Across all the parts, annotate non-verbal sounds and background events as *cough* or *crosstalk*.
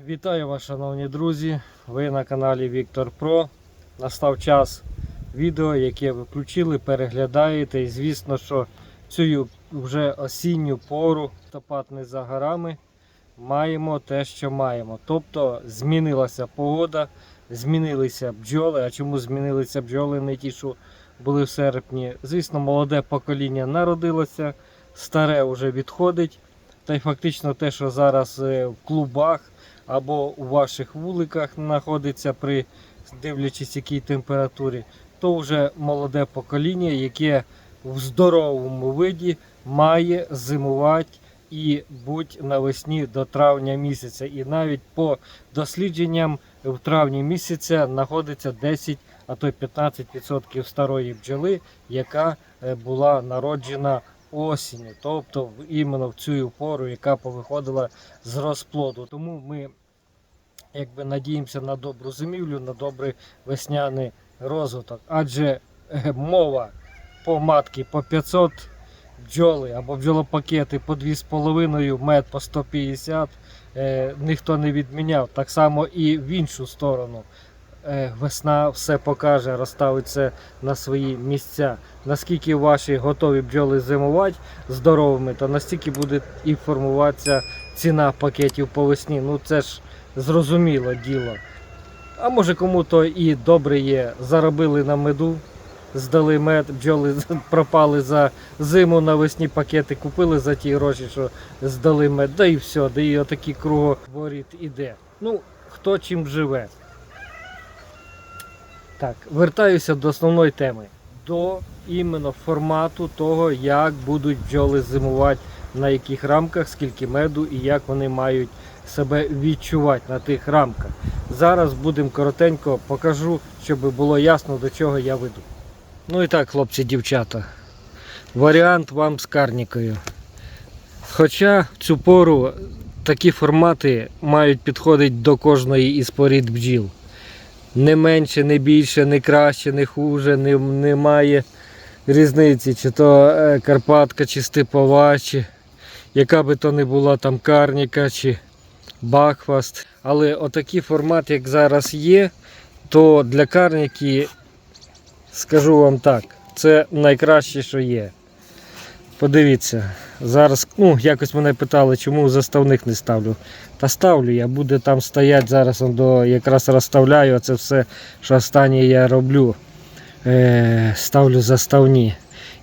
Вітаю вас, шановні друзі! Ви на каналі Віктор Про. Настав час відео, яке ви включили, переглядаєте. І звісно, що цю вже осінню пору, листопад не за горами, маємо те, що маємо. Тобто змінилася погода, змінилися бджоли. А чому змінилися бджоли, не ті, що були в серпні? Звісно, молоде покоління народилося, старе вже відходить. Та й фактично те, що зараз е, в клубах або у ваших вуликах знаходиться при дивлячись якій температурі, то вже молоде покоління, яке в здоровому виді має зимувати і бути навесні до травня місяця. І навіть по дослідженням в травні місяця знаходиться 10, а то й 15% старої бджоли, яка е, була народжена осінню, тобто іменно в цю пору, яка повиходила з розплоду. Тому ми якби надіємося на добру зимівлю, на добрий весняний розвиток. Адже е, мова по матки по 500 бджоли або бджолопакети по 2,5 мед по 150 е, ніхто не відміняв. Так само і в іншу сторону. Е, Весна все покаже, розставить все на свої місця. Наскільки ваші готові бджоли зимувати здоровими, то настільки буде і формуватися ціна пакетів по весні. Ну це ж зрозуміло діло. А може кому-то і добре є, заробили на меду, здали мед, бджоли *laughs* пропали за зиму навесні пакети, купили за ті гроші, що здали мед, да і все, да і отакий круговоріт іде. Ну, хто чим живе. Так, вертаюся до основної теми. До іменно формату того, як будуть бджоли зимувати, на яких рамках, скільки меду і як вони мають себе відчувати на тих рамках. Зараз будемо коротенько покажу, щоб було ясно до чого я веду. Ну і так, хлопці, дівчата. Варіант вам з карнікою. Хоча в цю пору такі формати мають підходити до кожної із порід бджіл. Не менше, не більше, не краще, не хуже, не, немає різниці, чи то е, Карпатка, чи степова, чи яка би то не була там карніка, чи бахваст. Але отакий формат, як зараз є, то для карніки, скажу вам так, це найкраще, що є. Подивіться, зараз, ну, якось мене питали, чому заставних не ставлю. Та я, буде там стоять зараз, до, якраз розставляю, це все, що останнє я роблю. Е, ставлю заставні.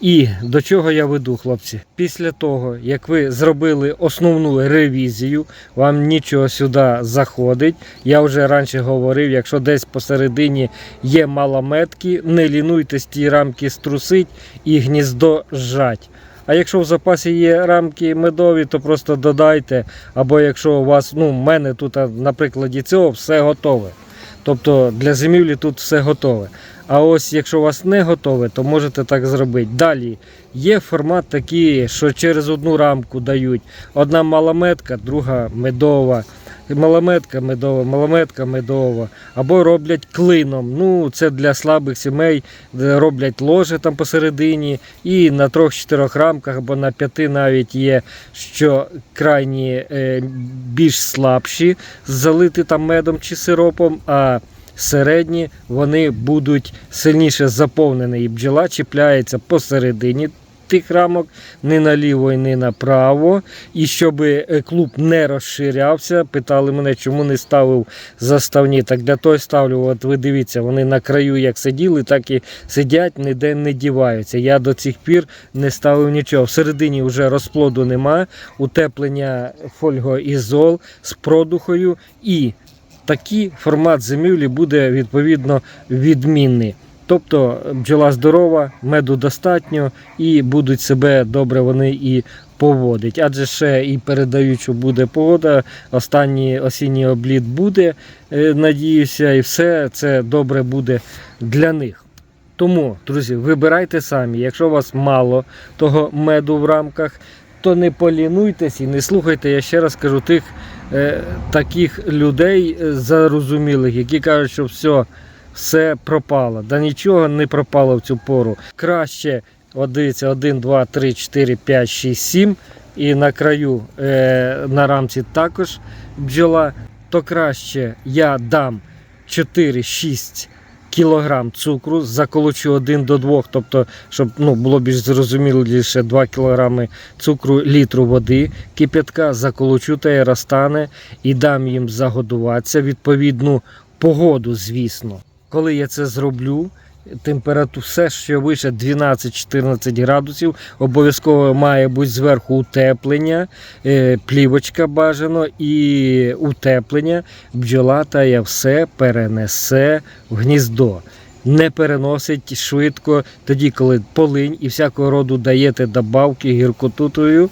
І до чого я веду, хлопці? Після того, як ви зробили основну ревізію, вам нічого сюди заходить. Я вже раніше говорив, якщо десь посередині є малометки, не лінуйтесь ті рамки струсить і гніздо зжать. А якщо в запасі є рамки медові, то просто додайте. Або якщо у вас, ну, в мене тут на прикладі цього все готове. Тобто для зимівлі тут все готове. А ось якщо у вас не готове, то можете так зробити. Далі є формат такий, що через одну рамку дають. Одна малометка, друга медова. Малометка медова, малометка медова. Або роблять клином. Ну, це для слабих сімей, де роблять ложе там посередині. І на трьох-чотирьох рамках, або на п'яти навіть є, що крайні е, більш слабші, залити там медом чи сиропом. а середні вони будуть сильніше заповнені, і бджола чіпляється посередині тих рамок, не наліво і не направо. І щоб е, клуб не розширявся, питали мене, чому не ставив заставні. Так для того ставлю. От ви дивіться, вони на краю як сиділи, так і сидять, ніде не діваються. Я до цих пір не ставив нічого. Всередині вже розплоду немає, утеплення фольгоізол з продухою і такий формат зимівлі буде відповідно відмінний. Тобто бджола здорова, меду достатньо і будуть себе добре вони і поводить. Адже ще і передають, що буде погода, останній осінній обліт буде, е, надіюся, і все це добре буде для них. Тому, друзі, вибирайте самі. Якщо у вас мало того меду в рамках, то не полінуйтесь і не слухайте, я ще раз кажу, тих е, таких людей е, зарозумілих, які кажуть, що все, все пропало. Да нічого не пропало в цю пору. Краще, от дивіться, 1, 2, 3, 4, 5, 6, 7. І на краю е, на рамці також бджола. то краще я дам 4-6 кілограм цукру, заколочу 1 до 2, тобто, щоб ну, було більш зрозуміліше 2 кілограми цукру, літру води, кип'ятка, заколочу та й розтане і дам їм загодуватися відповідну погоду, звісно. Коли я це зроблю, температура все, що вище 12-14 градусів, обов'язково має бути зверху утеплення, е, плівочка бажано і утеплення. Бджола та я все перенесе в гніздо. Не переносить швидко тоді, коли полинь і всякого роду даєте добавки гіркотутою.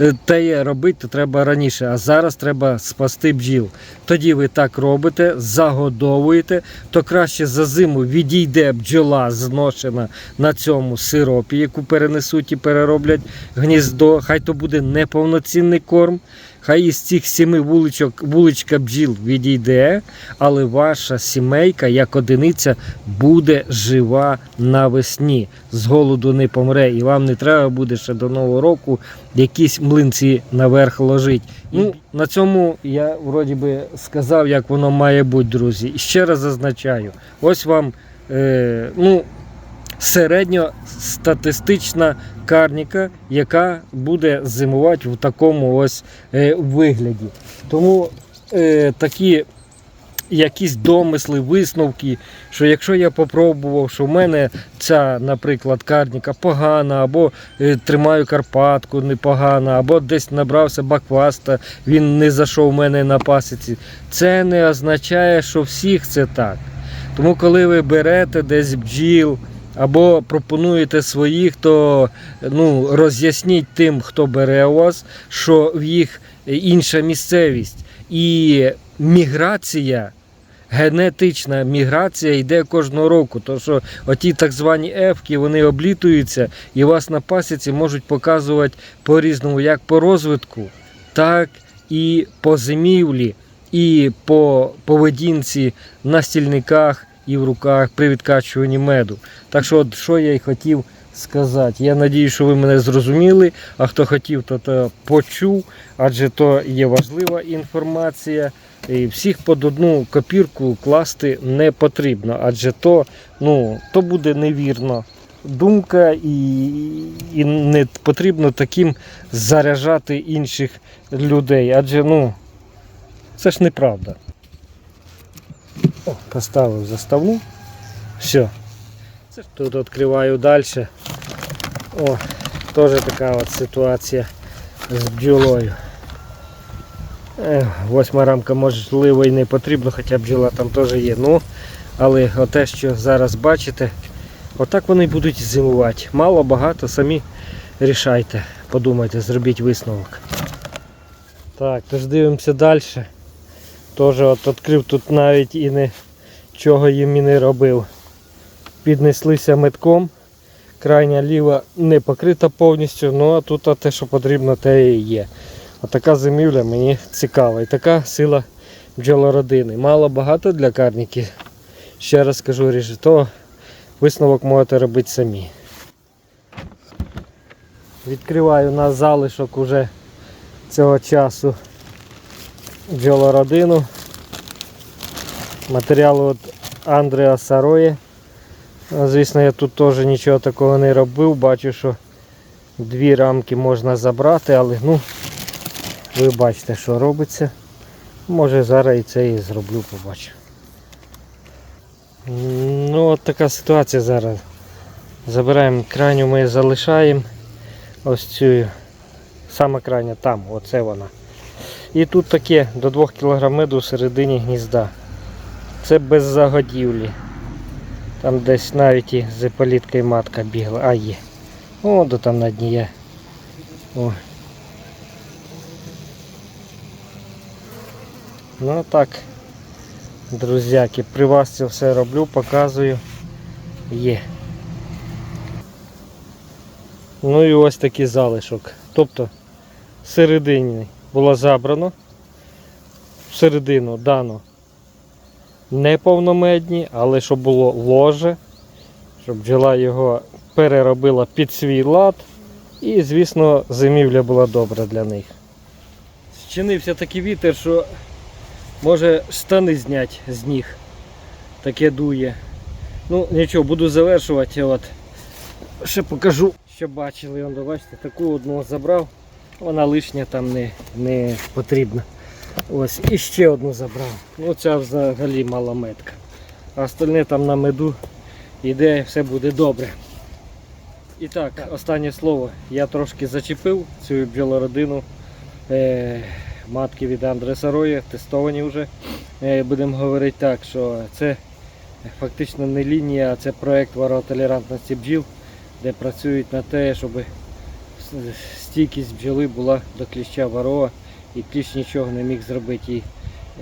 е, Те робити треба раніше, а зараз треба спасти бджіл. Тоді ви так робите, загодовуєте, то краще за зиму відійде бджола зношена на цьому сиропі, яку перенесуть і перероблять гніздо. Хай то буде неповноцінний корм. Хай із цих сіми вуличок, вуличка бджіл відійде, але ваша сімейка, як одиниця, буде жива навесні. З голоду не помре, і вам не треба буде ще до Нового року якісь млинці наверх ложити. Ну, на цьому я вроді би сказав, як воно має бути, друзі. І ще раз зазначаю: ось вам е, ну, середньостатистична карніка, яка буде зимувати в такому ось е, вигляді. Тому е, такі якісь домисли, висновки, що якщо я попробував, що в мене ця, наприклад, карніка погана, або е, тримаю Карпатку непогана, або десь набрався бакваста, він не зайшов в мене на пасіці, це не означає, що всіх це так. Тому коли ви берете десь бджіл, або пропонуєте своїх, то ну, роз'ясніть тим, хто бере у вас, що в їх інша місцевість. І міграція, генетична міграція йде кожного року. Тому що оті так звані ефки, вони облітуються і вас на пасіці можуть показувати по-різному, як по розвитку, так і по зимівлі, і по поведінці на стільниках і в руках при відкачуванні меду. Так що, от, що я й хотів сказати. Я надію, що ви мене зрозуміли, а хто хотів, то, то почув, адже то є важлива інформація. І всіх під одну копірку класти не потрібно, адже то, ну, то буде невірно. Думка і, і не потрібно таким заряджати інших людей. Адже ну, це ж неправда. О, поставив заставну. Все. Тут відкриваю далі. О, теж така от ситуація з бджолою. Восьма рамка можливо і не потрібно, хоча бджола там теж є. Ну, але те, що зараз бачите, отак вони будуть зимувати. Мало, багато, самі рішайте. Подумайте, зробіть висновок. Так, тож дивимося далі. Теж от відкрив тут навіть і не чого їм і не робив. Піднеслися метком. Крайня ліва не покрита повністю, ну а тут те, що потрібно, те і є. Отака зимівля мені цікава. І така сила бджолородини. Мало багато для карніки. Ще раз скажу ріже, то висновок можете робити самі. Відкриваю на залишок уже цього часу бджолородину. Матеріал від Андреа Сароє. А, Звісно, я тут теж нічого такого не робив. Бачу, що дві рамки можна забрати, але ну, ви бачите, що робиться. Може зараз і це і зроблю, побачу. Ну от така ситуація зараз. Забираємо крайню, ми залишаємо ось цю саме крайня там, оце вона. І тут таке до 2 кг меду в середині гнізда. Це без загодівлі. Там десь навіть і заполітка і матка бігла. А є. О, до там на дні є. О. Ну так, друзяки, при вас це все роблю, показую. Є. Ну і ось такий залишок. Тобто середині було забрано, всередину дано неповномедні, але щоб було ложе, щоб бджола його переробила під свій лад. І, звісно, зимівля була добра для них. Зчинився такий вітер, що Може штани зняти з ніг. Таке дує. Ну нічого, буду завершувати. От. Ще покажу, що бачили. Бачите, таку одну забрав. Вона лишня там не, не потрібна. Ось, і ще одну забрав. Ну ця взагалі мала метка. А остальне там на меду іде, все буде добре. І так, останнє слово. Я трошки зачепив цю бджолородину. Е, матки від Андреса Роя, тестовані вже. Е, будемо говорити так, що це фактично не лінія, а це проєкт варотолерантності бджіл, де працюють на те, щоб стійкість бджоли була до кліща варова і кліщ нічого не міг зробити. І,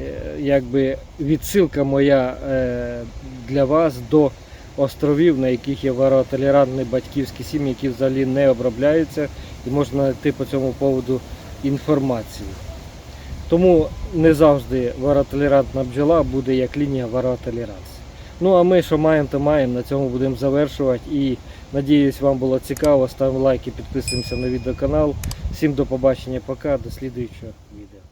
е, якби відсилка моя е, для вас до островів, на яких є варотолерантні батьківські сім'ї, які взагалі не обробляються, і можна знайти по цьому поводу інформацію. Тому не завжди варотолерантна бджола буде як лінія варотолеранс. Ну а ми що маємо, то маємо. На цьому будемо завершувати. І надіюсь, вам було цікаво. Ставимо лайки, підписуємося на відеоканал. Всім до побачення, пока, до слідуючого відео.